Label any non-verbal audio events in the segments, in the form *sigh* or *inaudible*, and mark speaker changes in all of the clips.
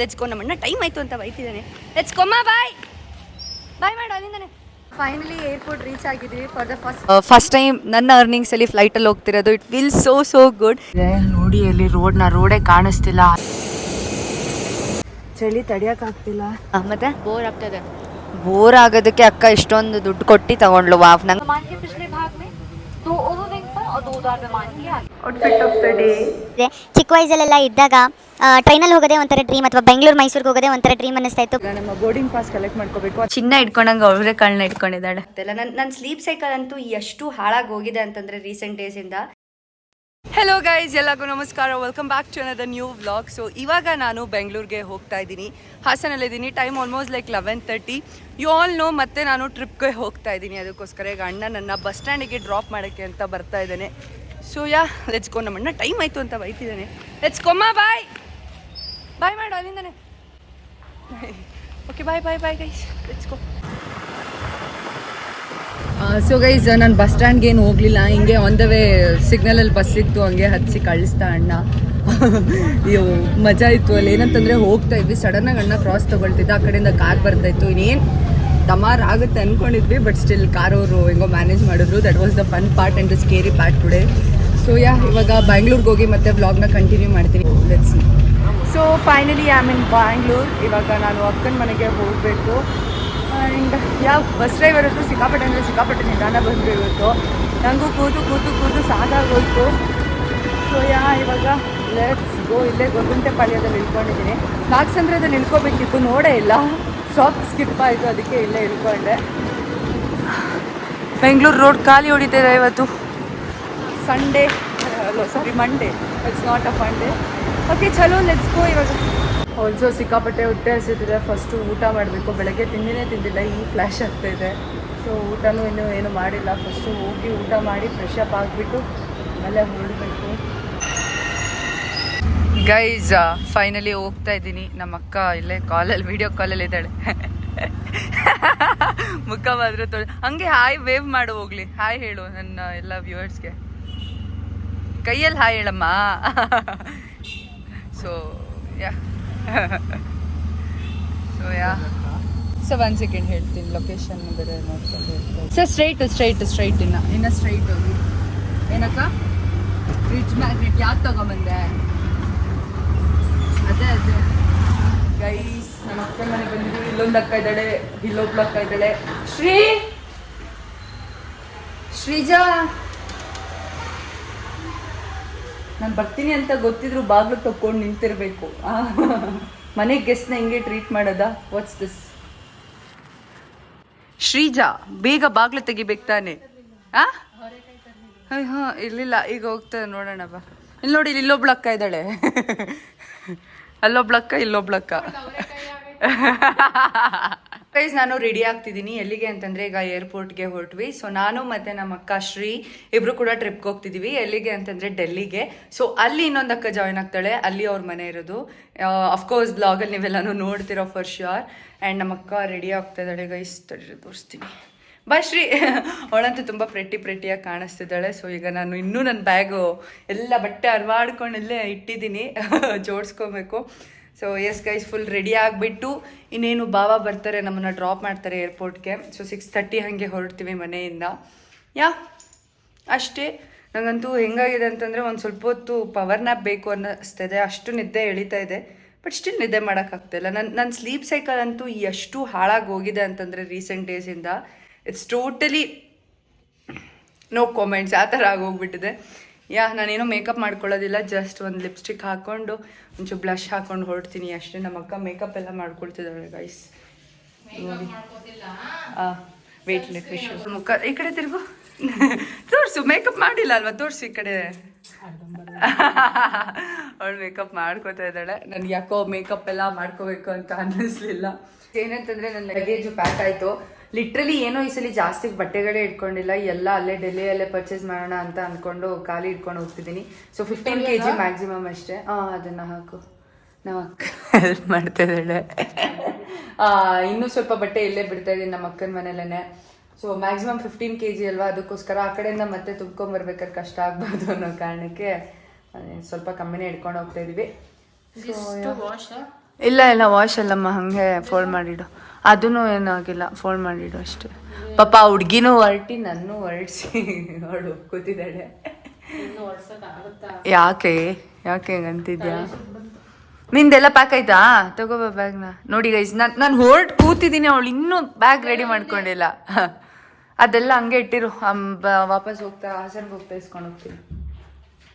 Speaker 1: Let's go ನಮ್ಮಣ್ಣ time ಆಯ್ತು ಅಂತ ಬೈತಿದ್ದಾನೆ. ಲೆಟ್ಸ್ ಕೊಮ್ಮ ಬಾಯ್ ಬಾಯ್ ಮಾಡು ಅಲ್ಲಿಂದಾನೆ. Finally airport reach ಆಗಿದ್ವಿ for the first first time ನನ್ನ ಅರ್ನಿಂಗ್ಸ್ ಅಲ್ಲಿ ಫ್ಲೈಟ್ ಅಲ್ಲಿ ಹೋಗ್ತಿರೋದು. It will so so good
Speaker 2: ನೋಡಿ ಅಲ್ಲಿ ರೋಡ್ನ ರೋಡೇ ಕಾಣಿಸ್ತಿಲ್ಲ.
Speaker 1: ಚಳಿ ತಡಿಯಕ್ ಆಗ್ತಿಲ್ಲ. ಮತ್ತೆ?
Speaker 3: ಬೋರ್ ಆಗ್ತದೆ.
Speaker 1: ಬೋರ್ ಆಗೋದಕ್ಕೆ ಅಕ್ಕ ಇಷ್ಟೊಂದು ದುಡ್ಡು ಕೊಟ್ಟು ತಗೊಂಡ್ಲು ವಾಫ್ ನಂಗೆ
Speaker 4: ಚಿಕ್ಕ ವಯಸ್ಸಲ್ಲೆಲ್ಲ ಇದ್ದಾಗ ಟ್ರೈನಲ್ಲಿ ಹೋಗೋದೇ ಒಂಥರ ಡ್ರೀಮ್ ಅಥವಾ ಬೆಂಗಳೂರು ಮೈಸೂರಿಗೆ ಹೋಗೋದೇ ಒಂಥರ ಡ್ರೀಮ್ ಅನ್ನಿಸ್ತಾ ಇತ್ತು.
Speaker 1: ನಮ್ಮ ಬೋರ್ಡಿಂಗ್ ಪಾಸ್ ಕಲೆಕ್ಟ್ ಮಾಡ್ಕೋಬೇಕು. ಚಿನ್ನ ಇಟ್ಕೊಂಡಂಗೆ ಅವಳೇ ಕಾಳನ್ನ ಇಟ್ಕೊಂಡಿದ್ದಾಳೆ. ನನ್ನ ನನ್ನ ಸ್ಲೀಪ್ ಸೈಕಲ್ ಅಂತೂ ಎಷ್ಟು ಹಾಳಾಗಿ ಹೋಗಿದೆ ಅಂತಂದರೆ ರೀಸೆಂಟ್ ಡೇಸಿಂದ ಹೆಲೋ ಗೈಸ್ ಎಲ್ಲರಿಗೂ ನಮಸ್ಕಾರ. Welcome back to another new vlog so ಇವಾಗ ನಾನು ಬೆಂಗಳೂರಿಗೆ ಹೋಗ್ತಾ ಇದ್ದೀನಿ. ಹಾಸನಲ್ಲಿದ್ದೀನಿ time almost like eleven thirty you all know ಮತ್ತೆ ನಾನು ಟ್ರಿಪ್ಗೆ ಹೋಗ್ತಾ ಇದ್ದೀನಿ. ಅದಕ್ಕೋಸ್ಕರ ಈಗ ಅಣ್ಣ ನನ್ನ ಬಸ್ ಸ್ಟ್ಯಾಂಡಿಗೆ ಡ್ರಾಪ್ ಮಾಡೋಕ್ಕೆ ಅಂತ ಬರ್ತಾ ಇದ್ದಾನೆ. ಸೊ ಯಾ ಲೆಟ್ಸ್ ನಮ್ಮ ಅಣ್ಣ ಟೈಮ್ ಆಯಿತು ಅಂತ ಬೈತಿದ್ದಾನೆ. ಲೆಟ್ಸ್ ಕೊಮ್ಮ ಬಾಯ್ ಬಾಯ್ ಮಾಡು, ಅಲ್ಲಿಂದಾನೆ. Okay bye bye bye guys go
Speaker 2: so guys ನಾನು ಬಸ್ ಸ್ಟ್ಯಾಂಡ್ಗೆ ಏನು ಹೋಗ್ಲಿಲ್ಲ. ಹಿಂಗೆ ಆನ್ ದ ವೇ ಸಿಗ್ನಲಲ್ಲಿ ಬಸ್ ಸಿಕ್ತು ಹಂಗೆ ಹಚ್ಚಿ ಕಳಿಸ್ತಾ ಅಣ್ಣ. *laughs* ಅಯ್ಯೋ, ಮಜಾ ಇತ್ತು ಅಲ್ಲಿ. ಏನಂತಂದ್ರೆ ಹೋಗ್ತಾ ಇದ್ವಿ. ಸಡನ್ನಾಗಿ ಅಣ್ಣ ಕ್ರಾಸ್ ತಗೊಳ್ತಿದ್ದ. ಆ ಕಡೆಯಿಂದ ಕಾರ್ ಬರ್ತಾಯಿತ್ತು ಇನ್ನೇನು ತಮಾರ್ ಆಗುತ್ತೆ ಅನ್ಕೊಂಡಿದ್ವಿ ಬಟ್ ಸ್ಟಿಲ್ ಕಾರ್ ಅವರು ಹೆಂಗೋ ಮ್ಯಾನೇಜ್ ಮಾಡಿದ್ರು. That was the fun part and the scary part today so ya ಇವಾಗ ಬ್ಯಾಂಗ್ಳೂರ್ಗೆ ಹೋಗಿ ಮತ್ತೆ ವ್ಲಾಗ್ನ ಕಂಟಿನ್ಯೂ ಮಾಡ್ತೀನಿ. Let's
Speaker 1: so finally I mean Bangalore ಇವಾಗ ನಾನು ಅಕ್ಕನ ಮನೆಗೆ ಹೋಗಬೇಕು. ಆ್ಯಂಡ್ ಯಾವ ಬಸ್ ಡ್ರೈವರ್ ಹತ್ರ ಸಿಕ್ಕಾಪಟ್ಟೆ ಅಂದರೆ ಸಿಕ್ಕಾಪಟ್ಟೆ ನಿಧಾನ ಬಂದರು ಇವತ್ತು. ನನಗೂ ಕೂತು ಕೂತು ಕೂತು ಸಾಕಾಗೋಯ್ತು. ಸೊ ಯಾ ಇವಾಗ ಲೆಟ್ಸ್ ಗೋ ಇಲ್ಲೇ ಗೊಗುಂಟೆ ಪಾಳ್ಯದಲ್ಲಿ ಇಳ್ಕೊಂಡಿದ್ದೀನಿ ನಾಗಸಂದ್ರದಲ್ಲಿ ಇಳ್ಕೊಬೇಕಿತ್ತು ನೋಡೇ ಇಲ್ಲ. ಸ್ಟಾಪ್ ಸ್ಕಿಪ್ ಆಯಿತು ಅದಕ್ಕೆ ಇಲ್ಲೇ ಇಳ್ಕೊಂಡೆ. ಬೆಂಗಳೂರು ರೋಡ್ ಖಾಲಿ ಹೊಡಿತಿದೆ ಇವತ್ತು. ಸಂಡೇ ಅಲ್ಲೋ sorry Monday it's not a Monday okay ಚಲೋ ಲೆಟ್ಸ್ ಗೋ ಇವಾಗ. ಆಲ್ಸೋ ಸಿಕ್ಕಾಪಟ್ಟೆ ಹೊಟ್ಟೆ ಹಸಿತಿದೆ ಫಸ್ಟು ಊಟ ಮಾಡಬೇಕು. ಬೆಳಗ್ಗೆ ತಿಂಡಿನೇ ತಿಂದಿಲ್ಲ, ಈ ಫ್ಲ್ಯಾಶ್ ಆಗ್ತಾಯಿದೆ ಸೊ ಊಟನೂ ಇನ್ನೂ ಏನು ಮಾಡಿಲ್ಲ. ಫಸ್ಟು ಹೋಗಿ ಊಟ ಮಾಡಿ ಫ್ರೆಶ್ ಅಪ್ ಆಗಿಬಿಟ್ಟು ಆಮೇಲೆ ಹೊರಡಬೇಕು ಗೈಸ್ ಫೈನಲಿ ಹೋಗ್ತಾ ಇದ್ದೀನಿ. ನಮ್ಮ ಅಕ್ಕ ಇಲ್ಲೇ ಕಾಲಲ್ಲಿ ವಿಡಿಯೋ ಕಾಲಲ್ಲಿ ಇದ್ದಾಳೆ. *laughs* ಮುಖ ಮಾತ್ರ ತೋಳ ಹಂಗೆ ಹಾಯ್ ವೇವ್ ಮಾಡು ಹೋಗ್ಲಿ. ಹಾಯ್ ಹೇಳು ನನ್ನ ಎಲ್ಲ ವ್ಯೂವರ್ಸ್ಗೆ ಕೈಯಲ್ಲಿ ಹಾಯ್ ಹೇಳಮ್ಮ. *laughs* So ya so ya so one second ಹೇಳ್ತೀನಿ. ಲೊಕೇಶನ್ ಬೇರೆ ನೋಡ್ಕೊಂಡು ಹೇಳ್ತೀನಿ. ಸರ್ ಸ್ಟ್ರೈಟ್ ಸ್ಟ್ರೈಟ್ ಸ್ಟ್ರೈಟ್ ಇನ್ನ. ಇನ್ನ ಸ್ಟ್ರೈಟ್ ಹೋಗಿ ಏನಕ್ಕ? ಫ್ರಿಡ್ಜ್ ಮ್ಯಾಗ್ನೆಟ್ ಯಾಕೆ ತಗೊಂಬಂದೆ? ಅದೇ ಅದೇ. ಗೈಸ್ ನಮ್ಮ ಅಕ್ಕ ಮನೆ ಬಂದಿದ್ದೀವಿ ಇಲ್ಲೊಂದು ಅಕ್ಕ ಇದ್ದಾಳೆ. ಇಲ್ಲೊಬ್ಳು ಅಕ್ಕ ಇದ್ದಾಳೆ. ಶ್ರೀ? ಶ್ರೀಜಾ? ನಾನು ಬರ್ತೀನಿ ಅಂತ ಗೊತ್ತಿದ್ರು ಬಾಗ್ಲು ತಕ್ಕೊಂಡು ನಿಂತಿರ್ಬೇಕು. ಮನೆಗೆ ಗೆಸ್ಟ್ನ ಹಿಂಗೆ ಟ್ರೀಟ್ ಮಾಡೋದಾ? ವಾಟ್ಸ್ ದಿಸ್ ಶ್ರೀಜಾ, ಬೇಗ ಬಾಗ್ಲು ತೆಗಿಬೇಕು ತಾನೆ. ಆ? ಹಾಂ ಇರ್ಲಿಲ್ಲ, ಈಗ ಹೋಗ್ತಾ ನೋಡೋಣ ಬಾ. ಇಲ್ಲಿ ನೋಡಿ ಇಲ್ಲಿ ಇಲ್ಲೊಬ್ಳು ಅಕ್ಕ ಇದ್ದಾಳೆ. ಅಲ್ಲೊಬ್ಳಕ್ಕ, ಇಲ್ಲೊಬ್ಳಕ್ಕ. *laughs* ಗೈಸ್ ನಾನು ರೆಡಿ ಆಗ್ತಿದ್ದೀನಿ. ಎಲ್ಲಿಗೆ ಅಂತಂದ್ರೆ ಈಗ ಏರ್ಪೋರ್ಟ್ಗೆ ಹೊರಟ್ವಿ. ಸೊ ನಾನು ಮತ್ತೆ ನಮ್ಮ ಅಕ್ಕ ಶ್ರೀ ಇಬ್ರು ಕೂಡ ಟ್ರಿಪ್ಗೆ ಹೋಗ್ತಿದೀವಿ. ಎಲ್ಲಿಗೆ ಅಂತಂದ್ರೆ ಡೆಲ್ಲಿಗೆ. ಸೊ ಅಲ್ಲಿ ಇನ್ನೊಂದು ಅಕ್ಕ ಜಾಯ್ನ್ ಆಗ್ತಾಳೆ. ಅಲ್ಲಿ ಅವ್ರ ಮನೆ ಇರೋದು. ಅಫ್ಕೋರ್ಸ್ ಬ್ಲಾಗಲ್ಲಿ ನೀವೆಲ್ಲನೂ ನೋಡ್ತಿರೋ ಫರ್ ಶ್ಯೂರ್ ಆ್ಯಂಡ್ ನಮ್ಮ ಅಕ್ಕ ರೆಡಿ ಆಗ್ತಾ ಇದ್ದಾಳೆ ಗೈಸ್ ತಡಿ ತೋರಿಸ್ತೀನಿ. ಬಾಯ್ ಶ್ರೀ. *laughs* ಅವಳಂತೂ ತುಂಬ ಪ್ರೆಟ್ಟಿ ಪ್ರೆಟ್ಟಿಯಾಗಿ ಕಾಣಿಸ್ತಿದ್ದಾಳೆ. ಸೊ ಈಗ ನಾನು ಇನ್ನೂ ನನ್ನ ಬ್ಯಾಗು ಎಲ್ಲ ಬಟ್ಟೆ ಅರ್ವಾಡ್ಕೊಂಡಲ್ಲೇ ಇಟ್ಟಿದ್ದೀನಿ. *laughs* ಜೋಡಿಸ್ಕೊಬೇಕು. So yes guys full ready ಆಗಿಬಿಟ್ಟು ಇನ್ನೇನು ಬಾವ ಬರ್ತಾರೆ, ನಮ್ಮನ್ನು ಡ್ರಾಪ್ ಮಾಡ್ತಾರೆ ಏರ್ಪೋರ್ಟ್ಗೆ ಸೊ ಸಿಕ್ಸ್ ತರ್ಟಿ ಹಾಗೆ ಹೊರಡ್ತೀವಿ ಮನೆಯಿಂದ. ಯಾ? ಅಷ್ಟೇ. ನನಗಂತೂ ಹೆಂಗಾಗಿದೆ ಅಂತಂದರೆ ಒಂದು ಸ್ವಲ್ಪ ಹೊತ್ತು ಪವರ್ ನ್ಯಾಪ್ ಬೇಕು ಅನ್ನಿಸ್ತಿದೆ. ಅಷ್ಟು ನಿದ್ದೆ ಎಳಿತಾ ಇದೆ. ಬಟ್ ಸ್ಟಿಲ್ ನಿದ್ದೆ ಮಾಡೋಕ್ಕಾಗ್ತಾಯಿಲ್ಲ ನನ್ನ ನನ್ನ ಸ್ಲೀಪ್ ಸೈಕಲ್ ಅಂತೂ ಎಷ್ಟು ಹಾಳಾಗಿ ಹೋಗಿದೆ ಅಂತಂದರೆ ರೀಸೆಂಟ್ ಡೇಸಿಂದ ಇಟ್ಸ್ ಟೋಟಲಿ ನೋ ಕಾಮೆಂಟ್ಸ್ ಆ ಥರ ಆಗೋಗ್ಬಿಟ್ಟಿದೆ. ಯಾ ನಾನೇನೋ ಮೇಕಪ್ ಮಾಡ್ಕೊಳ್ಳೋದಿಲ್ಲ ಜಸ್ಟ್ ಒಂದು ಲಿಪ್ಸ್ಟಿಕ್ ಹಾಕ್ಕೊಂಡು ಒಂಚೂರು ಬ್ಲಷ್ ಹಾಕ್ಕೊಂಡು ಹೊರಡ್ತೀನಿ. ಅಷ್ಟೇ ನಮ್ಮ ಅಕ್ಕ ಮೇಕಪ್ ಎಲ್ಲ ಮಾಡ್ಕೊಳ್ತಿದ್ದಾಳೆ ಗೈಸ್ ನೋಡಿ ವೆಯ್ಟ್ ಲೆಟ್ ವಿಶ್ ಮುಖ ಈ ಕಡೆ ತಿರುಗು. *laughs* ತೋರಿಸು ಮೇಕಪ್ ಮಾಡಿಲ್ಲ ಅಲ್ವಾ? ತೋರಿಸು ಈ ಕಡೆ. *laughs* ಅವಳು ಮೇಕಪ್ ಮಾಡ್ಕೋತಾ ಇದ್ದಾಳೆ. ನನಗೆ ಯಾಕೋ ಮೇಕಪ್ ಎಲ್ಲ ಮಾಡ್ಕೋಬೇಕು ಅಂತ ಅನ್ನಿಸ್ಲಿಲ್ಲ. ಏನಂತಂದ್ರೆ ನನ್ನ ಲಗೇಜ್ ಪ್ಯಾಕ್ ಆಯಿತು. ಲಿಟ್ರಲಿ ಏನೋ ಈ ಸಲ ಜಾಸ್ತಿ ಬಟ್ಟೆಗಳೇ ಇಟ್ಕೊಂಡಿಲ್ಲ. ಎಲ್ಲ ಅಲ್ಲೇ ಡೆಲ್ಲಿಯಲ್ಲೇ ಪರ್ಚೇಸ್ ಮಾಡೋಣ ಅಂತ ಅಂದ್ಕೊಂಡು ಖಾಲಿ ಇಟ್ಕೊಂಡು ಹೋಗ್ತಿದ್ದೀನಿ. So fifteen K G maximum ಅಷ್ಟೇ. ಅದನ್ನು ಹಾಕು. ನಮ್ಮ ಅಕ್ಕ ಹೆಲ್ಪ್ ಮಾಡ್ತಾ ಇದ್ದಾಳೆ ಇನ್ನೂ ಸ್ವಲ್ಪ ಬಟ್ಟೆ ಇಲ್ಲೇ ಬಿಡ್ತಾ ಇದ್ದೀನಿ ನಮ್ಮ ಅಕ್ಕನ ಮನೇಲೇ so maximum fifteen K G ಅಲ್ವಾ? ಅದಕ್ಕೋಸ್ಕರ ಆ ಕಡೆಯಿಂದ ಮತ್ತೆ ತುಂಬ್ಕೊಂಬರ್ಬೇಕಾದ್ರೆ ಕಷ್ಟ ಆಗ್ಬಾರ್ದು ಅನ್ನೋ ಕಾರಣಕ್ಕೆ ಸ್ವಲ್ಪ ಕಮ್ಮಿನೇ ಇಟ್ಕೊಂಡು ಹೋಗ್ತಾ ಇದೀವಿ. ಇಲ್ಲ ಇಲ್ಲ ವಾಶ್ ಅಲ್ಲಮ್ಮ ಹಾಗೆ ಫೋಲ್ಡ್ ಮಾಡಿಡು. ಅದೂ ಏನಾಗಿಲ್ಲ ಫೋಲ್ಡ್ ಮಾಡಿಡು ಅಷ್ಟೇ. ಪಾಪ ಆ ಹುಡ್ಗಿನೂ ಹೊರಟಿ, ನನ್ನೂ ಹೊರಡ್ಸಿ. ಅವಳು ಕೂತಿದ್ದಾಳೆ. ಯಾಕೆ? ಯಾಕೆ ಹಂಗಂತಿದ್ಯಾ ನಿಂದೆಲ್ಲ ಪ್ಯಾಕ್ ಆಯ್ತಾ? ತಗೋಬ ಬ್ಯಾಗ್ನ ನೋಡಿ ಗೈಸ್ ನಾನು ನಾನು ಹೊರಟು ಕೂತಿದ್ದೀನಿ, ಅವಳು ಇನ್ನೂ ಬ್ಯಾಗ್ ರೆಡಿ ಮಾಡ್ಕೊಂಡಿಲ್ಲ. ಅದೆಲ್ಲ ಹಂಗೆ ಇಟ್ಟಿರು. ವಾಪಸ್ ಹೋಗ್ತಾ, ಹಾಸನ್ಗೆ ಹೋಗ್ತಾ ಇಸ್ಕೊಂಡು ಹೋಗ್ತೀನಿ.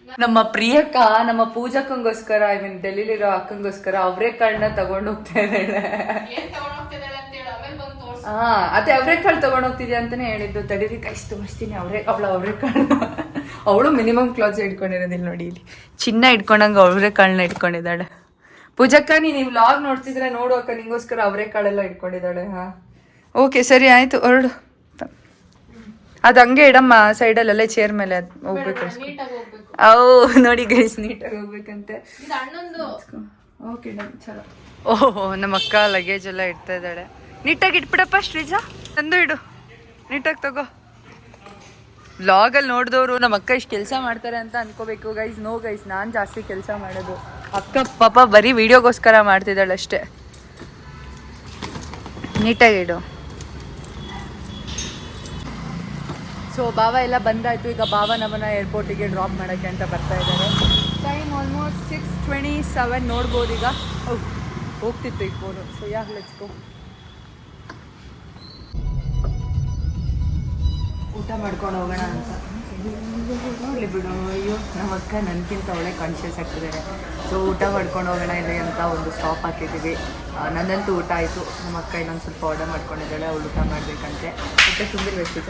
Speaker 1: ನಮ್ಮ ಪ್ರಿಯಕ್ಕ ನಮ್ಮ ಪೂಜಕ್ಕಂಗೋಸ್ಕರ ಐ ಮೀನ್ ಡೆಲ್ಲಿಲಿರೋ ಅಕ್ಕಂಗೋಸ್ಕರ ಅವರೇ ಕಾಳನ್ನ ತಗೊಂಡು ಹೋಗ್ತಾ ಇದ್ದಾಳೆ ಹಾ ಅದೇ ಅವರೇ ಕಾಳು ತಗೊಂಡು ಹೋಗ್ತಿದ್ಯಾ ಅಂತಾನೆ ಹೇಳಿದ್ದು. ತಡೀರಿ ಕೈಸ್ ತೋರಿಸ್ತೀನಿ ಅವರೇ ಅವಳು ಅವರೇ ಕಾಳು ಅವಳು ಮಿನಿಮಮ್ ಕ್ಲಾತ್ಸ್ ಇಟ್ಕೊಂಡಿರೋದಿಲ್ಲ ನೋಡಿ ಇಲ್ಲಿ. ಚಿನ್ನ ಇಟ್ಕೊಂಡಂಗೆ ಅವ್ರೆ ಕಾಳನ್ನ ಇಟ್ಕೊಂಡಿದ್ದಾಳೆ. ಪೂಜಕ್ಕ ನೀವು ಲಾಗ್ ವ್ಲಾಗ್ ನೋಡ್ತಿದ್ರೆ ನೋಡು ಅಕ್ಕ ನಿಂಗೋಸ್ಕರ ಅವರೇ ಕಾಳೆಲ್ಲ ಇಟ್ಕೊಂಡಿದ್ದಾಳೆ ಹಾ. ಓಕೆ ಸರಿ ಆಯ್ತು ಹೊರಡು. ಅದು ಹಂಗೆ ಇಡಮ್ಮ ಸೈಡಲ್ಲೆಲ್ಲ ಚೇರ್ ಮೇಲೆ ಹೋಗ್ಬೇಕು. ಓ ನೋಡಿ ಗೈಸ್ ನೀಟಾಗಿ ಹೋಗ್ಬೇಕಂತೆ. ಓಕೆ ಚಲೋ. ಓಹೋ ನಮ್ಮ ಅಕ್ಕ ಲಗೇಜ್ ಎಲ್ಲ ಇಡ್ತಾ ಇದ್ದಾಳೆ. ನೀಟಾಗಿ ಇಟ್ಬಿಡಪ್ಪ ಶ್ರೀಜಾ. ತಂದು ಇಡು. ನೀಟಾಗಿ ತಗೋ. ವ್ಲಾಗಲ್ಲಿ ನೋಡಿದವರು ನಮ್ಮ ಅಕ್ಕ ಇಷ್ಟು ಕೆಲಸ ಮಾಡ್ತಾರೆ ಅಂತ ಅನ್ಕೋಬೇಕು ಗೈಸ್ ನೋ ಗೈಸ್ ನಾನು ಜಾಸ್ತಿ ಕೆಲಸ ಮಾಡೋದು. ಅಕ್ಕ ಪಾಪ ಬರೀ ವಿಡಿಯೋಗೋಸ್ಕರ ಮಾಡ್ತಿದ್ದಾಳೆ ಅಷ್ಟೇ ನೀಟಾಗಿ ಇಡು ಸೊ ಬಾವ ಎಲ್ಲ ಬಂದಾಯಿತು. ಈಗ ಬಾವ ನಮ್ಮನ್ನ ಏರ್ಪೋರ್ಟಿಗೆ ಡ್ರಾಪ್ ಮಾಡೋಕ್ಕೆ ಅಂತ ಬರ್ತಾ ಇದ್ದಾರೆ. Time almost six twenty seven ನೋಡ್ಬೋದು ಈಗ. ಹೋಗ್ತಿತ್ತು ಈ ಫೋನು ಸೊ ಯಾಕೆ ಲೆಚ್ಕೋ ಊಟ ಮಾಡ್ಕೊಂಡು ಹೋಗೋಣ ಅಂತ. ನೋಡಲಿ ಬಿಡು. ಅಯ್ಯೋ, ನಮ್ಮ ಅಕ್ಕ ನನಗಿಂತ ಒಳ್ಳೆ ಕಾನ್ಷಿಯಸ್ ಆಗ್ತಿದ್ದಾರೆ ಸೊ ಊಟ ಮಾಡ್ಕೊಂಡು ಹೋಗೋಣ ಇಲ್ಲಿ ಅಂತ ಒಂದು ಸ್ಟಾಪ್ ಹಾಕಿದ್ದೀವಿ. ನನ್ನಂತೂ ಊಟ ಆಯಿತು. ನಮ್ಮ ಅಕ್ಕ ಇನ್ನೊಂದು ಸ್ವಲ್ಪ ಆರ್ಡರ್ ಮಾಡ್ಕೊಂಡಿದ್ದಾಳೆ. ಅವಳು ಊಟ ಮಾಡಬೇಕಂತೆ. ಊಟ ತುಂಬಿರ್ಬೇಕೀಗ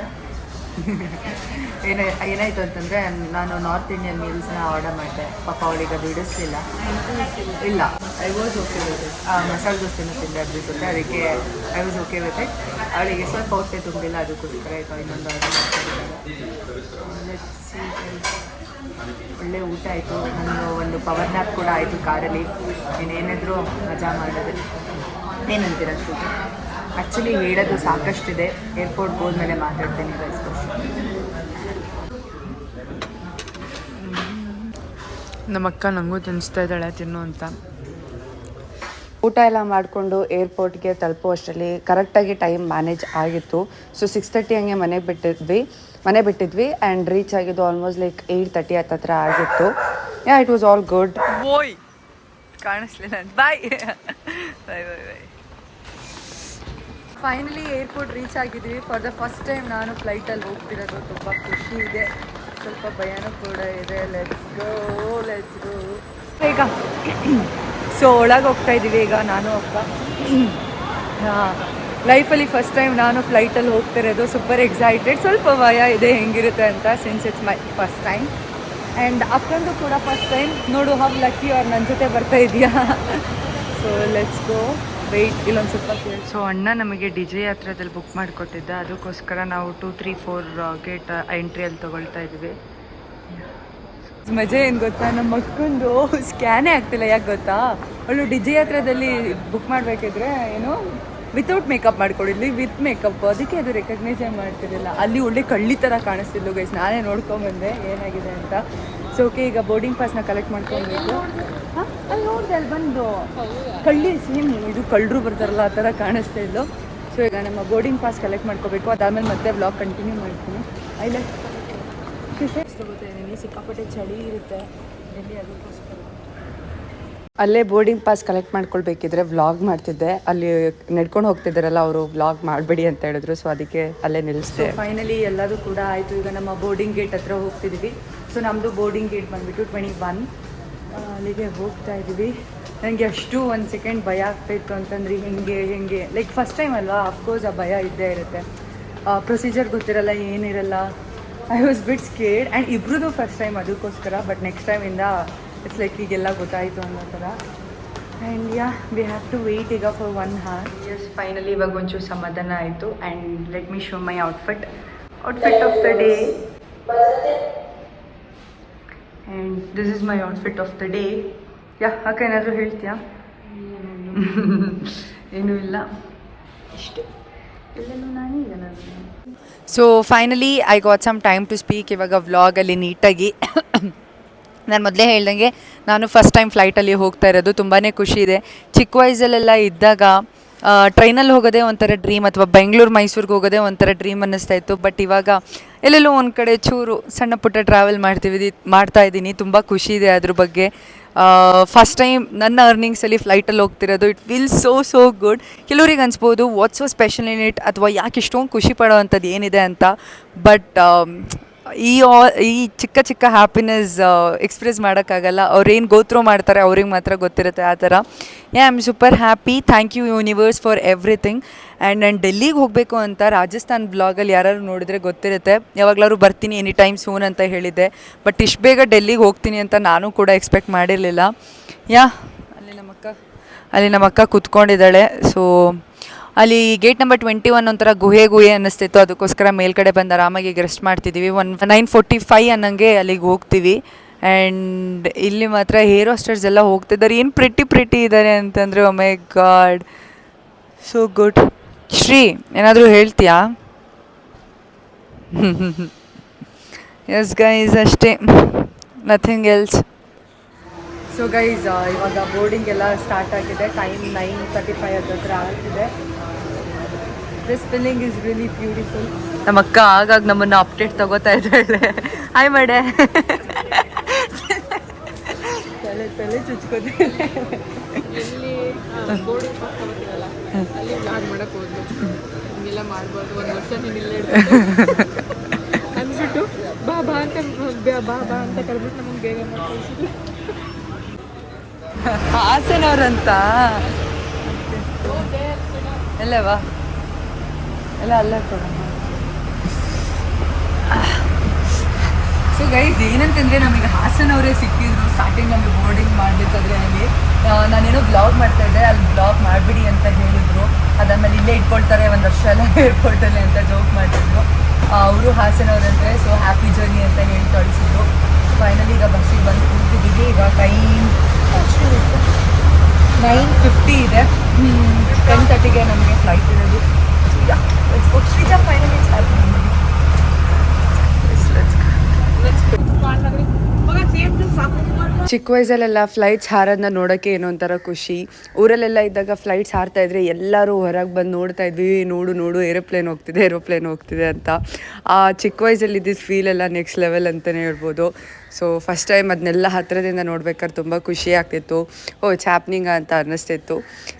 Speaker 1: *laughs* ಏನ ಏನಾಯಿತು ಅಂತಂದರೆ ನಾನು ನಾರ್ತ್ ಇಂಡಿಯನ್ ಮೀಲ್ಸ್ನ ಆರ್ಡರ್ ಮಾಡಿದೆ. ಪಾಪ ಅವಳಿಗೆ ಅದು ಇಡಿಸ್ಲಿಲ್ಲ ಇಲ್ಲ. I was okay with it masala ದೋಸೆನ ತಿಂದೆ ಅದ್ರ ಜೊತೆ. ಅದಕ್ಕೆ I was okay with it ಅವಳಿಗೆ ಸ್ವಲ್ಪ ಹೊಟ್ಟೆ ತುಂಬಿಲ್ಲ ಅದಕ್ಕೋಸ್ಕರ ಈಗ ಇನ್ನೊಂದು ಆರ್ಡರ್ ಒಳ್ಳೆ ಊಟ ಆಯಿತು. ಒಂದು ಪವರ್ ನ್ಯಾಪ್ ಕೂಡ ಆಯಿತು ಕಾರಲ್ಲಿ. ಇನ್ನೇನಿದ್ರು ಮಜಾ ಮಾಡೋದು. ಏನಂತೀರ ಆ್ಯಕ್ಚುಲಿ ಹೇಳೋದು ಸಾಕಷ್ಟಿದೆ. ಏರ್ಪೋರ್ಟ್ಗೆ ಹೋದ್ಮೇಲೆ ಮಾತಾಡ್ತೀನಿ ನಮ್ಮ ಅಕ್ಕ ನನಗೂ ತಿನ್ನಿಸ್ತಾ ಇದ್ದಾಳೆ ತಿನ್ನು ಅಂತ. ಊಟ ಎಲ್ಲ ಮಾಡಿಕೊಂಡು ಏರ್ಪೋರ್ಟ್ಗೆ ತಲುಪುವಷ್ಟರಲ್ಲಿ ಕರೆಕ್ಟಾಗಿ ಟೈಮ್ ಮ್ಯಾನೇಜ್ ಆಗಿತ್ತು. ಸೊ ಸಿಕ್ಸ್ ತರ್ಟಿ ಹಂಗೆ ಮನೆಗೆ ಬಿಟ್ಟಿದ್ವಿ. ಮನೆ ಬಿಟ್ಟಿದ್ವಿ ಆ್ಯಂಡ್ ರೀಚ್ ಆಗಿದ್ದು ಆಲ್ಮೋಸ್ಟ್ ಲೈಕ್ ಏಯ್ಟ್ ತರ್ಟಿ ಹತ್ತತ್ರ ಆಗಿತ್ತು. Ya it was all good ಓಯ್! ಕಾಣಿಸ್ಲಿಲ್ಲ. Bye bye bye bye finally airport reach ಆಗಿದ್ವಿ. For the first time ನಾನು ಫ್ಲೈಟಲ್ಲಿ ಹೋಗ್ತಿರೋದು ತುಂಬ ಖುಷಿ ಇದೆ. ಸ್ವಲ್ಪ ಭಯನೂ ಕೂಡ ಇದೆ. ಲೆಟ್ಸ್ ಗೋ ಲೆಟ್ಸ್ ಗೋ ಈಗ ಸೊ, ಒಳಗೆ ಹೋಗ್ತಾ ಇದ್ದೀವಿ ಈಗ ನಾನು, ಅಪ್ಪ. ಹಾಂ ಲೈಫಲ್ಲಿ ಫಸ್ಟ್ ಟೈಮ್ ನಾನು ಫ್ಲೈಟಲ್ಲಿ ಹೋಗ್ತಿರೋದು. ಸೂಪರ್ ಎಕ್ಸೈಟೆಡ್ ಸ್ವಲ್ಪ ಭಯ ಇದೆ, ಹೆಂಗಿರುತ್ತೆ ಅಂತ since it's my first time and ಅಕ್ಕಂದು ಕೂಡ ಫಸ್ಟ್ ಟೈಮ್ ನೋಡು ಹಾಗೆ ಲಕ್ಕಿ ಅವ್ರು ನನ್ನ ಜೊತೆ ಬರ್ತಾ ಇದೆಯಾ? ಸೊ ಲೆಟ್ಸ್ ಗೋ ವೆಯ್ಟ್ ಇಲ್ಲೊಂದು ಸ್ವಲ್ಪ ಸೊ ಅಣ್ಣ ನಮಗೆ ಡಿ ಜೆ ಹತ್ರದಲ್ಲಿ ಬುಕ್ ಮಾಡಿಕೊಟ್ಟಿದ್ದ. ಅದಕ್ಕೋಸ್ಕರ ನಾವು ಟೂ ತ್ರೀ ಫೋರ್ ಗೇಟ್ ಎಂಟ್ರಿಯಲ್ಲಿ ತೊಗೊಳ್ತಾ ಇದ್ವಿ. ಮಜಾ ಏನು ಗೊತ್ತಾ? ನಮ್ಮ ಮಕ್ಕಂದು ಸ್ಕ್ಯಾನೇ ಆಗ್ತಿಲ್ಲ ಯಾಕೆ ಗೊತ್ತಾ? ಅವಳು ಜೆ ಹತ್ರದಲ್ಲಿ ಬುಕ್ ಮಾಡಬೇಕಿದ್ರೆ ಏನು ವಿತೌಟ್ ಮೇಕಪ್ ಮಾಡ್ಕೊಡಿದ್ಲಿ. ವಿತ್ ಮೇಕಪ್ ಅದಕ್ಕೆ ಅದು ರೆಕಗ್ನೈಸೇ ಮಾಡ್ತಿರಲಿಲ್ಲ. ಅಲ್ಲಿ ಒಳ್ಳೆ ಕಳ್ಳಿ ಥರ ಕಾಣಿಸ್ತಿಲ್ಲ ಗೈಸ್ ನಾನೇ ನೋಡ್ಕೊಂಬಂದೆ ಏನಾಗಿದೆ ಅಂತ. ಸೊ ಓಕೆ ಈಗ ಬೋರ್ಡಿಂಗ್ ಪಾಸ್ನ ಕಲೆಕ್ಟ್ ಮಾಡ್ಕೊಬೇಕು ಅಲ್ಲಿ ನೋಡಿದೆ, ಅಲ್ಲಿ ಬಂದು ಕಳ್ಳಿ ಸೇಮ್ ಇದು ಕಳ್ಳರು ಬರ್ತಾರಲ್ಲ, ಆ ಥರ ಕಾಣಿಸ್ತಾ ಇದ್ದು ಸೊ ಈಗ ನಮ್ಮ ಬೋರ್ಡಿಂಗ್ ಪಾಸ್ ಕಲೆಕ್ಟ್ ಮಾಡ್ಕೋಬೇಕು. ಅದಾದಮೇಲೆ ಮತ್ತೆ ಬ್ಲಾಗ್ ಕಂಟಿನ್ಯೂ ಮಾಡ್ತೀನಿ. ಐಲೆ ಇದ್ದೀನಿ ಸಿಕ್ಕಾಪಟ್ಟೆ ಚಳಿ ಇರುತ್ತೆ ಡೆಲ್ಲಿ ಅದಕ್ಕೋಸ್ಕರ ಅಲ್ಲೇ ಬೋರ್ಡಿಂಗ್ ಪಾಸ್ ಕಲೆಕ್ಟ್ ಮಾಡ್ಕೊಳ್ಬೇಕಿದ್ರೆ ವ್ಲಾಗ್ ಮಾಡ್ತಿದ್ದೆ. ಅಲ್ಲಿ ನಡ್ಕೊಂಡು ಹೋಗ್ತಿದ್ದಾರಲ್ಲ ಅವರು ವ್ಲಾಗ್ ಮಾಡಬೇಡಿ ಅಂತ ಹೇಳಿದ್ರು. ಸೊ ಅದಕ್ಕೆ ಅಲ್ಲೇ ನಿಲ್ಲಿಸಿದೆ. ಫೈನಲಿ ಎಲ್ಲದೂ ಕೂಡ ಆಯಿತು. ಈಗ ನಮ್ಮ ಬೋರ್ಡಿಂಗ್ ಗೇಟ್ ಹತ್ರ ಹೋಗ್ತಿದ್ದೀವಿ ಸೊ ನಮ್ಮದು ಬೋರ್ಡಿಂಗ್ ಗೇಟ್ ಬಂದುಬಿಟ್ಟು ಟ್ವೆಂಟಿ ಒನ್ ಅಲ್ಲಿಗೆ ಹೋಗ್ತಾ ಇದ್ದೀವಿ. ನನಗೆ ಅಷ್ಟು ಒಂದು ಸೆಕೆಂಡ್ ಭಯ ಆಗ್ತಾಯಿತ್ತು ಅಂತಂದ್ರೆ ಹೆಂಗೆ ಹೆಂಗೆ. ಲೈಕ್ ಫಸ್ಟ್ ಟೈಮ್ ಅಲ್ವಾ? ಅಫ್ಕೋರ್ಸ್ ಆ ಭಯ ಇದ್ದೇ ಇರುತ್ತೆ. ಪ್ರೊಸೀಜರ್ ಗೊತ್ತಿರಲ್ಲ ಏನಿರಲ್ಲ. I was bit scared and ಇಬ್ರದ್ದು first time ಅದಕ್ಕೋಸ್ಕರ ಬಟ್ ನೆಕ್ಸ್ಟ್ ಟೈಮಿಂದ ಇಟ್ಸ್ ಲೈಕ್ ಈಗೆಲ್ಲ ಗೊತ್ತಾಯಿತು ಅನ್ನೋ ಥರ. And ya we have to wait ಈಗ for one hour yes finally ಇವಾಗ ಒಂಚೂರು ಸಮಾಧಾನ ಆಯಿತು. And let me show my outfit outfit of the day and this is my outfit of the day ya ಅಕ್ಕ ಏನಾದರೂ ಹೇಳ್ತೀಯಾ? ಏನೂ ಇಲ್ಲ. ಇಷ್ಟು. ಎಲ್ಲನೂ ನಾನೇ ಈಗ ನಾನು. So finally I got some time to speak ಇವಾಗ ವ್ಲಾಗಲ್ಲಿ ನೀಟಾಗಿ. ನಾನು ಮೊದಲೇ ಹೇಳ್ದಂಗೆ ನಾನು ಫಸ್ಟ್ ಟೈಮ್ ಫ್ಲೈಟಲ್ಲಿ ಹೋಗ್ತಾ ಇರೋದು ತುಂಬಾ ಖುಷಿ ಇದೆ. ಚಿಕ್ಕ ವಯಸ್ಸಲ್ಲೆಲ್ಲ ಇದ್ದಾಗ ಟ್ರೈನಲ್ಲಿ ಹೋಗೋದೇ ಒಂಥರ ಡ್ರೀಮ್ ಅಥವಾ ಬೆಂಗಳೂರು ಮೈಸೂರಿಗೆ ಹೋಗೋದೇ ಒಂಥರ ಡ್ರೀಮ್ ಅನ್ನಿಸ್ತಾ ಇತ್ತು. ಬಟ್ ಇವಾಗ ಎಲ್ಲೆಲ್ಲೋ ಒಂದು ಕಡೆ ಚೂರು ಸಣ್ಣ ಪುಟ್ಟ ಟ್ರಾವೆಲ್ ಮಾಡ್ತೀವಿ ಮಾಡ್ತಾ ಇದ್ದೀನಿ. ತುಂಬ ಖುಷಿ ಇದೆ ಅದ್ರ ಬಗ್ಗೆ. ಫಸ್ಟ್ ಟೈಮ್ ನನ್ನ ಅರ್ನಿಂಗ್ಸಲ್ಲಿ ಫ್ಲೈಟಲ್ಲಿ ಹೋಗ್ತಿರೋದು it will so so good ಕೆಲವ್ರಿಗೆ ಅನಿಸ್ಬೋದು what's so special in it ಅಥವಾ, ಯಾಕೆ ಇಷ್ಟೊಂದು ಖುಷಿ ಪಡೋ ಅಂಥದ್ದು ಏನಿದೆ ಅಂತ? ಬಟ್ ಈ ಈ ಚಿಕ್ಕ ಚಿಕ್ಕ ಹ್ಯಾಪಿನೆಸ್ ಎಕ್ಸ್ಪ್ರೆಸ್ ಮಾಡೋಕ್ಕಾಗಲ್ಲ. ಅವ್ರೇನು ಗೋತ್ರೋ ಮಾಡ್ತಾರೆ ಅವ್ರಿಗೆ ಮಾತ್ರ ಗೊತ್ತಿರುತ್ತೆ ಆ ಥರ. I am super happy thank you universe for everything and ನಾನು ಡೆಲ್ಲಿಗೆ ಹೋಗಬೇಕು ಅಂತ ರಾಜಸ್ಥಾನ್ ಬ್ಲಾಗಲ್ಲಿ ಯಾರು ನೋಡಿದ್ರೆ ಗೊತ್ತಿರುತ್ತೆ. ಯಾವಾಗಲಾದ್ರು ಬರ್ತೀನಿ ಎನಿ ಟೈಮ್ ಸೂನ್ ಅಂತ ಹೇಳಿದ್ದೆ. ಬಟ್ ಇಷ್ಟು ಬೇಗ ಡೆಲ್ಲಿಗೆ ಹೋಗ್ತೀನಿ ಅಂತ ನಾನು ಕೂಡ ಎಕ್ಸ್ಪೆಕ್ಟ್ ಮಾಡಿರಲಿಲ್ಲ. ಯಾ ಅಲ್ಲಿ ನಮ್ಮಕ್ಕ, ಅಲ್ಲಿ ನಮ್ಮ ಅಕ್ಕ ಕೂತ್ಕೊಂಡಿದ್ದಾಳೆ. ಸೊ ಅಲ್ಲಿ ಗೇಟ್ ನಂಬರ್ ಟ್ವೆಂಟಿ ಒನ್ ಒಂಥರ ಗುಹೆ ಗುಹೆ ಅನ್ನಿಸ್ತಿತ್ತು. ಅದಕ್ಕೋಸ್ಕರ ಮೇಲ್ಗಡೆ ಬಂದು ಆರಾಮಾಗಿ ರೆಸ್ಟ್ ಮಾಡ್ತಿದ್ದೀವಿ ಒನ್ ನೈನ್ ಫೋರ್ಟಿ ಫೈವ್ ಅನ್ನಂಗೆ ಅಲ್ಲಿಗೆ ಹೋಗ್ತೀವಿ. ಆ್ಯಂಡ್ ಇಲ್ಲಿ ಮಾತ್ರ ಹೇರ್ ಹಾಸ್ಟರ್ಸ್ ಎಲ್ಲ ಹೋಗ್ತಿದ್ದಾರೆ. ಏನು ಪ್ರಿಟಿ ಪ್ರಿಟಿ ಇದ್ದಾರೆ ಅಂತಂದರೆ oh my god so good Shri, ಏನಾದರೂ ಹೇಳ್ತೀಯಾ? *laughs* ಎಸ್ ಗೈಸ್ ಅಷ್ಟೇ. ನಥಿಂಗ್ ಎಲ್ಸ್
Speaker 2: ಸೊ ಗೈಸ್ ಇವಾಗ ಬೋರ್ಡಿಂಗ್ ಎಲ್ಲ ಸ್ಟಾರ್ಟ್ ಆಗಿದೆ. ಟೈಮ್ ನೈನ್ ತರ್ಟಿ ಫೈವ್ ಹತ್ರ ಆಗ್ತಿದೆ this feeling is really beautiful
Speaker 1: ನಮ್ಮ ಅಕ್ಕ ಆಗಾಗ ನಮ್ಮನ್ನು ಅಪ್ಡೇಟ್ ತಗೋತಾ ಇದ್ದಾಳೆ. ಹಾಯ್ ಮಾಡೆ
Speaker 2: ತಲೆ ತಲೆ ಚುಚ್ಕೋತಿದೆ.
Speaker 5: ಎಲ್ಲಿ ಬೋರ್ಡಿಂಗ್ ಪಾಸ್ ತಗೋತೀವಲ್ಲ ಅಲ್ಲಿ ಬ್ಲಾಗ್ ಮಾಡಕ್ ಹೋದ್ಲು ಹಿಂಗೆಲ್ಲ ಮಾಡ್ಬಾರ್ದು ಒಂದು ವರ್ಷ ನೀನು ಇಲ್ಲೇ ಇಡ್ಬೇಕು ಅಂದ್ಬಿಟ್ಟು ಬಾ ಬಾ ಅಂತ ಬಾ ಬಾ ಬಾ ಅಂತ ಕರ್ಬಿಟ್ಟು ನಮಗೆ ಬೇಗ ಮಾಡ್ಕೊಳ್ಸಿದ್ರು
Speaker 1: ಹಾಸನವ್ರಂತ? ಎಲ್ಲವಾ ಎಲ್ಲ ಅಲ್ಲ ಸೊ ಗೈಸ್ ಏನಂತಂದರೆ ನಮಗೆ ಅವರೇ ಸಿಕ್ಕಿದ್ರು. ಸ್ಟಾರ್ಟಿಂಗ್ ನಮಗೆ ಬೋರ್ಡಿಂಗ್ ಮಾಡಬೇಕಾದ್ರೆ ಅಲ್ಲಿ. ನಾನೇನೋ ಬ್ಲಾಗ್ ಮಾಡ್ತಾ ಇದ್ದೆ. ಅಲ್ಲಿ ಬ್ಲಾಗ್ ಮಾಡಿಬಿಡಿ ಅಂತ ಹೇಳಿದ್ರು. ಅದಾದಮೇಲೆ ಇಲ್ಲೇ ಇಟ್ಕೊಳ್ತಾರೆ. ಒಂದು ವರ್ಷ ಎಲ್ಲ ಏರ್ಪೋರ್ಟಲ್ಲಿ *laughs* ಅಂತ ಜೋಕ್ ಮಾಡಿದ್ರು ಅವರು ಹಾಸನವ್ರಂತೆ ಸೊ ಹ್ಯಾಪಿ ಜರ್ನಿ ಅಂತ ಹೇಳಿ ಕಳಿಸಿದ್ರು. ಫೈನಲಿ ಈಗ ಬಸ್ಸಿಗೆ ಬಂದು ಕೂತಿದ್ದೀವಿ. ಈಗ ಟೈಮ್ ನೈನ್ ಫಿಫ್ಟಿ ಇದೆ. ಟೆನ್ ತರ್ಟಿಗೆ ನಮಗೆ ಫ್ಲೈಟ್ ಇರೋದು. Jetzt guckst du wieder feine Metall. Let's go. Let's go. ಚಿಕ್ಕ ವಯಸ್ಸಲ್ಲೆಲ್ಲ ಫ್ಲೈಟ್ಸ್ ಹಾರೋದನ್ನ ನೋಡೋಕ್ಕೆ ಏನೋ ಒಂಥರ ಖುಷಿ. ಊರಲ್ಲೆಲ್ಲ ಇದ್ದಾಗ ಫ್ಲೈಟ್ಸ್ ಹಾರ್ತಾ ಇದ್ರೆ ಎಲ್ಲರೂ ಹೊರಗೆ ಬಂದು ನೋಡ್ತಾ ಇದ್ವಿ ನೋಡು ನೋಡು ಏರೋಪ್ಲೇನ್ ಹೋಗ್ತಿದೆ ಏರೋಪ್ಲೇನ್ ಹೋಗ್ತಿದೆ ಅಂತ. ಆ ಚಿಕ್ಕ ವಯಸ್ಸಲ್ಲಿ ಇದ್ದಿದ್ದು ಫೀಲ್ ಎಲ್ಲ ನೆಕ್ಸ್ಟ್ ಲೆವೆಲ್ ಅಂತಲೇ ಹೇಳ್ಬೋದು. ಸೊ ಫಸ್ಟ್ ಟೈಮ್ ಅದನ್ನೆಲ್ಲ ಹತ್ತಿರದಿಂದ ನೋಡ್ಬೇಕಾದ್ರೆ ತುಂಬ ಖುಷಿ ಆಗ್ತಿತ್ತು. ಓ ಇಟ್ಸ್ ಹ್ಯಾಪ್ನಿಂಗ್ ಅಂತ ಅನ್ನಿಸ್ತಿತ್ತು.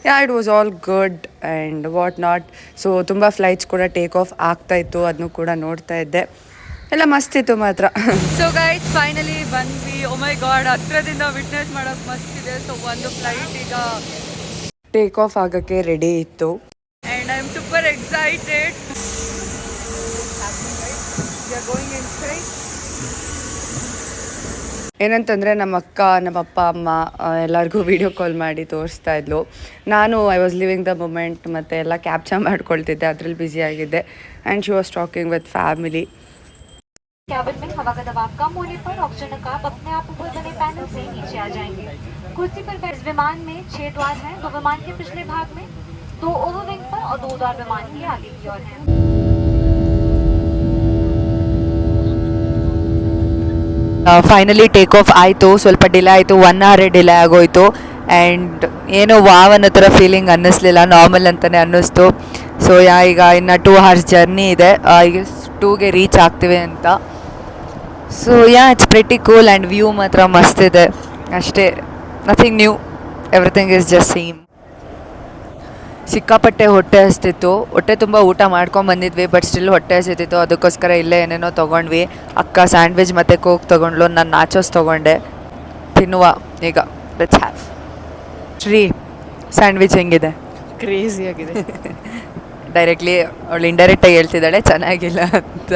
Speaker 1: Ya it was all good and what not so ತುಂಬ ಫ್ಲೈಟ್ಸ್ ಕೂಡ ಟೇಕ್ ಆಫ್ ಆಗ್ತಾಯಿತ್ತು ಅದನ್ನು ಕೂಡ ನೋಡ್ತಾ ಇದ್ದೆ. ಎಲ್ಲ ಮಸ್ತ್ ಇತ್ತು ಮಾತ್ರ. ಸೊ ಗೈಸ್ ಫೈನಲಿ ಬಂದ್ವಿ. ಒಮೈ ಮೈ ಗಾಡ್ ಹತ್ರದಿಂದ ವಿಟ್ನೆಸ್ ಮಾಡೋಕೆ ಮಸ್ತ್ ಇದೆ. ಸೊ ಒಂದು ಫ್ಲೈಟ್ ಈಗ ಟೇಕ್ ಆಫ್ ಆಗೋಕ್ಕೆ ರೆಡಿ ಇತ್ತು. And I am super excited ಏನಂತಂದರೆ ನಮ್ಮ ಅಕ್ಕ ನಮ್ಮ ಅಪ್ಪ ಅಮ್ಮ ಎಲ್ಲರಿಗೂ ವಿಡಿಯೋ ಕಾಲ್ ಮಾಡಿ ತೋರಿಸ್ತಾ ಇದ್ಲು. ನಾನು I was living the moment ಮತ್ತು ಎಲ್ಲ ಕ್ಯಾಪ್ಚರ್ ಮಾಡ್ಕೊಳ್ತಿದ್ದೆ. ಅದ್ರಲ್ಲಿ ಬ್ಯುಸಿ ಆಗಿದ್ದೆ. And she was talking with family
Speaker 3: cabin में हवा का दबाव कम होने पर ऑक्सीजन का अपने आप ऊपर बने पैनल से नीचे आ जाएंगे कुर्सी पर बैठ- इस विमान में छह द्वार हैं दो विमान के पिछले भाग में दो ओवरविंग पर और दो द्वार विमान की आगे की ओर हैं
Speaker 1: ಫೈನಲಿ ಟೇಕ್ ಆಫ್ ಆಯಿತು ಸ್ವಲ್ಪ ಡಿಲೇ ಆಯಿತು ಒನ್ ಅವರ್ ಡಿಲೇ ಆಗೋಯ್ತು ಆ್ಯಂಡ್ ಏನೋ ವಾವ್ ಅನ್ನೋ ಥರ ಫೀಲಿಂಗ್ ಅನ್ನಿಸ್ಲಿಲ್ಲ ನಾರ್ಮಲ್ ಅಂತಲೇ ಅನ್ನಿಸ್ತು ಸೊ ಯಾ ಈಗ ಇನ್ನು ಟೂ ಅವರ್ಸ್ ಜರ್ನಿ ಇದೆ ಈಗ ಟೂಗೆ ರೀಚ್ ಆಗ್ತೀವಿ ಅಂತ so ya it's pretty cool and view ಮಾತ್ರ ಮಸ್ತ್ ಇದೆ ಅಷ್ಟೇ nothing new everything is just same ಸಿಕ್ಕಾಪಟ್ಟೆ ಹೊಟ್ಟೆ ಹಸ್ತಿತ್ತು ಹೊಟ್ಟೆ ತುಂಬ ಊಟ ಮಾಡ್ಕೊಂಡು ಬಂದಿದ್ವಿ ಬಟ್ ಸ್ಟಿಲ್ ಹೊಟ್ಟೆ ಹಸಿತಿತ್ತು. ಅದಕ್ಕೋಸ್ಕರ ಇಲ್ಲೇ ಏನೇನೋ ತೊಗೊಂಡ್ವಿ. ಅಕ್ಕ ಸ್ಯಾಂಡ್ವಿಚ್ ಮತ್ತು ಕೋಕ್ ತೊಗೊಂಡ್ಲು ನಾನು ನಾಚೋಸ್ ತೊಗೊಂಡೆ. ತಿನ್ನುವ ಈಗ. ಲೆಟ್ಸ್ ಹ್ಯಾವ್ ಶ್ರೀ ಸ್ಯಾಂಡ್ವಿಚ್ ಹೆಂಗಿದೆ?
Speaker 5: ಕ್ರೇಜಿ ಆಗಿದೆ. *laughs*
Speaker 1: ಡೈರೆಕ್ಟ್ಲಿ ಅವಳು ಇಂಡೈರೆಕ್ಟಾಗಿ ಹೇಳ್ತಿದ್ದಾಳೆ ಚೆನ್ನಾಗಿಲ್ಲ ಅಂತ.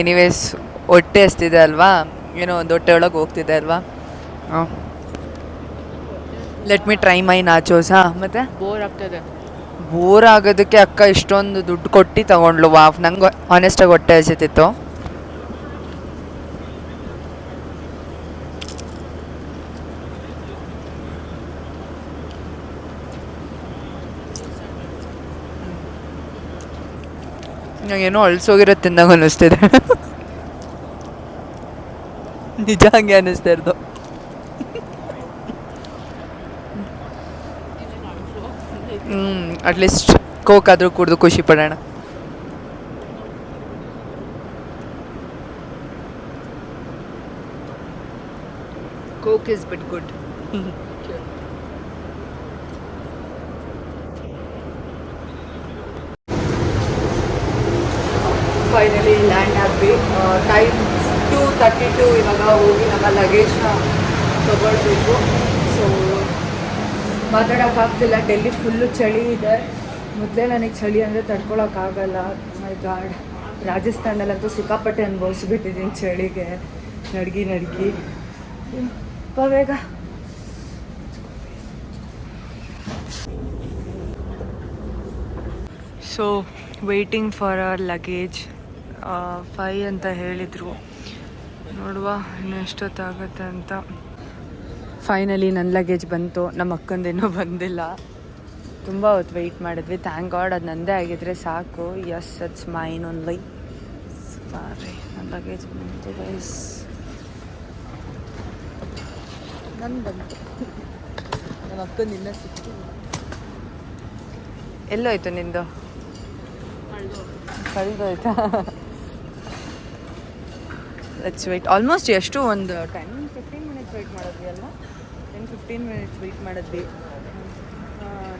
Speaker 1: ಎನಿವೇಸ್ ಹೊಟ್ಟೆ ಹಸ್ತಿದೆ ಅಲ್ವಾ? ಏನೋ ಒಂದು ಹೊಟ್ಟೆ ಒಳಗೆ ಹೋಗ್ತಿದೆ ಅಲ್ವಾ? ಹಾಂ. ಲೆಟ್ ಮಿ ಟ್ರೈ ಮೈ ನಾಚೋಸ್ ಹಾಂ? ಮತ್ತು?
Speaker 5: ಬೋರ್ ಆಗ್ತದೆ.
Speaker 1: ಬೋರ್ ಆಗೋದಕ್ಕೆ ಅಕ್ಕ ಇಷ್ಟೊಂದು ದುಡ್ಡು ಕೊಟ್ಟು ತಗೊಂಡ್ಲು ವಾ ನಂಗೆ ಆನೆಸ್ಟಾಗಿ ಹೊಟ್ಟೆ ಹಸಿತಿತ್ತು. ಏನೋ ಅಳ್ಸೋಗಿರೋ ತಿಂದಾಗ ಅನ್ನಿಸ್ತಿದೆ *laughs* ನಿಜ ಹಂಗೆ ಅನ್ನಿಸ್ತಾ ಇರೋದು ಹ್ಞೂ ಅಟ್ಲೀಸ್ಟ್ ಕೋಕ್ ಆದರೂ ಕುಡಿದು ಖುಷಿ ಪಡೋಣ coke is bit good finally land ಆದ್ವಿ ಟೈಮ್ ಟು ತರ್ಟಿ ಟು ಇವಾಗ ಹೋಗಿ ನಮ್ಮ ಲಗೇಜ್ನ ತೊಗೊಳ್ಬೇಕು. ಸೊ ಮಾತಾಡೋಕ್ಕಾಗ್ತಿಲ್ಲ ಡೆಲ್ಲಿ ಫುಲ್ಲು ಚಳಿ ಇದೆ. ಮೊದಲೇ ನನಗೆ ಚಳಿ ಅಂದರೆ ತಡ್ಕೊಳಕ್ಕಾಗಲ್ಲ ಮೈ ಗಾಡ್ ರಾಜಸ್ಥಾನದಲ್ಲಂತೂ ಸಿಕ್ಕಾಪಟ್ಟೆ ಅನುಭವಿಸ್ಬಿಟ್ಟಿದ್ದೀನಿ ಚಳಿಗೆ. ನಡ್ಗಿ ನಡ್ಗಿ. ಬೇಗ. So waiting for our luggage five ಅಂತ ಹೇಳಿದರು. ನೋಡುವ ಇನ್ನು ಎಷ್ಟೊತ್ತಾಗುತ್ತೆ ಅಂತ. ಫೈನಲಿ ನನ್ನ ಲಗೇಜ್ ಬಂತು. ನಮ್ಮ ಅಕ್ಕಂದೇನೂ ಬಂದಿಲ್ಲ. ತುಂಬ ಹೊತ್ತು ವೆಯ್ಟ್ ಮಾಡಿದ್ವಿ. ಥ್ಯಾಂಕ್ ಗಾಡ್ ಅದು ನಂದೇ ಆಗಿದ್ರೆ ಸಾಕು. Yes it's mine only sorry ನನ್ನ ಲಗೇಜ್ ಬಂತು ಗೈಸ್ ನನ್ನ ಬಂತು. ನಮ್ಮ ಅಕ್ಕಂದಿನ್ನ ಸಿಕ್ತು ಎಲ್ಲೋಯ್ತು ನಿಂದು? ಕಳೆದೋಯ್ತಾ? ಲೆಟ್ಸ್ ವೆಯ್ಟ್ ಆಲ್ಮೋಸ್ಟ್ ಎಷ್ಟು? ಒಂದು ಟೆನ್ ಫಿಫ್ಟೀನ್ ಮಿನಿಟ್ಸ್ ವೆಯ್ಟ್ ಮಾಡಿದ್ವಿ ಅಲ್ಲ ಟೆನ್ ಫಿಫ್ಟೀನ್ ಮಿನಿಟ್ಸ್ ವೆಯ್ಟ್ ಮಾಡಿದ್ವಿ.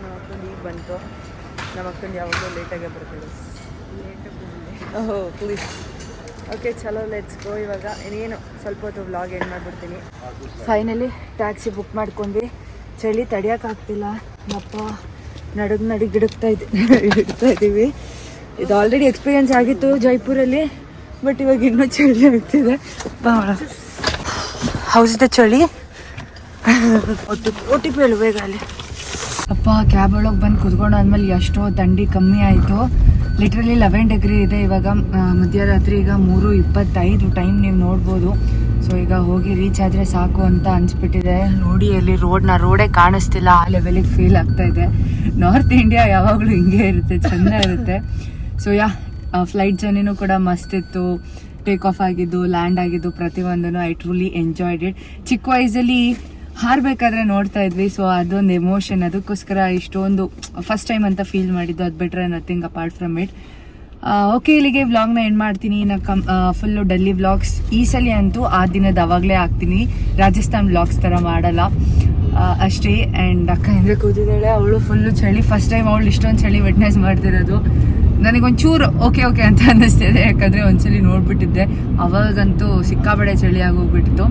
Speaker 1: ನಮ್ಮ ಅಕ್ಕಂದು ಈಗ ಬಂತು. ನಮ್ಮ ಅಕ್ಕಂದು ಯಾವಾಗಲೂ ಲೇಟಾಗೆ ಬರ್ತೀವಿ ಓಹೋ ಪ್ಲೀಸ್ ಓಕೆ ಚಲೋ ಲೆಟ್ಸ್ ಗೋ ಇವಾಗ. ಇನ್ನೇನು ಸ್ವಲ್ಪ ಹೊತ್ತು ವ್ಲಾಗ್ ಎಂಡ್ ಮಾಡಿಬಿಡ್ತೀನಿ. ಫೈನಲಿ ಟ್ಯಾಕ್ಸಿ ಬುಕ್ ಮಾಡ್ಕೊಂಡ್ವಿ. ಚಳಿ ತಡಿಯೋಕ್ಕಾಗ್ತಿಲ್ಲ ಅಪ್ಪ ನಡುಗ್ ನಡುಗ್ ಗಿಡಕ್ತಾ ಇದ್ದೀವಿ. ಇದು ಆಲ್ರೆಡಿ ಎಕ್ಸ್ಪೀರಿಯನ್ಸ್ ಆಗಿತ್ತು ಜೈಪುರಲ್ಲಿ. ಬಟ್ ಇವಾಗ ಇನ್ನೂ ಚಳಿ ಆಗ್ತಿದೆ. ಹೌಸ್ ಇದೆ ಚಳಿ. ಒಟ್ಟು ಟಿ ಪಿ ಬೇಗ ಅಲ್ಲಿ. ಅಪ್ಪ ಕ್ಯಾಬ್ ಒಳಗೆ ಬಂದು ಕುತ್ಕೊಂಡಾದ್ಮೇಲೆ ಎಷ್ಟೋ ದಂಡಿ ಕಮ್ಮಿ ಆಯಿತು. ಲಿಟ್ರಲಿ ಲೆವೆನ್ ಡಿಗ್ರಿ ಇದೆ ಇವಾಗ. ಮಧ್ಯರಾತ್ರಿ ಈಗ ಮೂರು ಇಪ್ಪತ್ತೈದು ಟೈಮ್ ನೀವು ನೋಡ್ಬೋದು. ಸೊ ಈಗ ಹೋಗಿ ರೀಚ್ ಆದರೆ ಸಾಕು ಅಂತ ಅನ್ಸ್ಬಿಟ್ಟಿದೆ. ನೋಡಿ, ಅಲ್ಲಿ ರೋಡ್ನ ರೋಡೇ ಕಾಣಿಸ್ತಿಲ್ಲ. ಆ ಲೆವೆಲಿಗೆ ಫೀಲ್ ಆಗ್ತಾ ಇದೆ. ನಾರ್ತ್ ಇಂಡಿಯಾ ಯಾವಾಗಲೂ ಹಿಂಗೆ ಇರುತ್ತೆ, ಚೆಂದ ಇರುತ್ತೆ. ಸೊ ಯಾ ಫ್ಲೈಟ್ ಜರ್ನಿನೂ ಕೂಡ ಮಸ್ತ್ ಇತ್ತು. ಟೇಕ್ ಆಫ್ ಆಗಿದ್ದು ಲ್ಯಾಂಡ್ ಆಗಿದ್ದು, ಪ್ರತಿಯೊಂದನ್ನು ಐ ಟ್ರೂಲಿ ಎಂಜಾಯ್ಡ್ ಇಟ್ ಚಿಕ್ಕ ವಯಸ್ಸಲ್ಲಿ ಹಾರಬೇಕಾದ್ರೆ ನೋಡ್ತಾ ಇದ್ವಿ ಸೊ ಅದೊಂದು ಎಮೋಷನ್ ಅದಕ್ಕೋಸ್ಕರ ಇಷ್ಟೊಂದು ಫಸ್ಟ್ ಟೈಮ್ ಅಂತ ಫೀಲ್ ಮಾಡಿದ್ದು, ಅದು ಬಿಟ್ರೆ nothing apart from it okay ಇಲ್ಲಿಗೆ ವ್ಲಾಗ್ನ ಎಂಡ್ ಮಾಡ್ತೀನಿ. ನಾ ಕಮ್ ಫುಲ್ಲು ಡೆಲ್ಲಿ ವ್ಲಾಗ್ಸ್ ಈ ಸಲ ಅಂತೂ ಆ ದಿನದ ಅವಾಗಲೇ ಹಾಕ್ತೀನಿ. ರಾಜಸ್ಥಾನ್ ವ್ಲಾಗ್ಸ್ ಥರ ಮಾಡಲ್ಲ. ಅಷ್ಟೇ. ಆ್ಯಂಡ್ ಅಕ್ಕ ಹಿಂದೆ ಕೂತಿದ್ದಾಳೆ, ಅವಳು ಫುಲ್ಲು ಚಳಿ. ಫಸ್ಟ್ ಟೈಮ್ ಅವಳು ಇಷ್ಟೊಂದು ಚಳಿ ವಿಟ್ನೆಸ್ ಮಾಡ್ತಿರೋದು. ನನಗೊಂಚೂರು ಓಕೆ ಓಕೆ ಅಂತ ಅನ್ನಿಸ್ತಿದೆ. ಯಾಕಂದರೆ ಒಂದ್ಸಲಿ ನೋಡಿಬಿಟ್ಟಿದ್ದೆ. ಅವಾಗಂತೂ ಸಿಕ್ಕಾಬಡೆ ಚಳಿ ಆಗೋಗ್ಬಿಟ್ಟಿತ್ತು.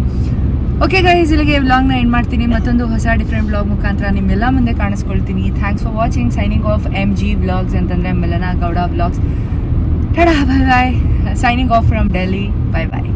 Speaker 1: ಓಕೆ ಗೈಸ್ ಇಲ್ಲಿಗೆ ವ್ಲಾಗ್ನ ಎಂಡ್ ಮಾಡ್ತೀನಿ. ಮತ್ತೊಂದು ಹೊಸ ಡಿಫ್ರೆಂಟ್ ವ್ಲಾಗ್ ಮುಖಾಂತರ ನಿಮ್ಮೆಲ್ಲ ಮುಂದೆ ಕಾಣಿಸ್ಕೊಳ್ತೀನಿ. Thanks for watching signing off M G vlogs ಅಂತಂದರೆ Melana Gowda vlogs tada bye bye signing off from Delhi bye bye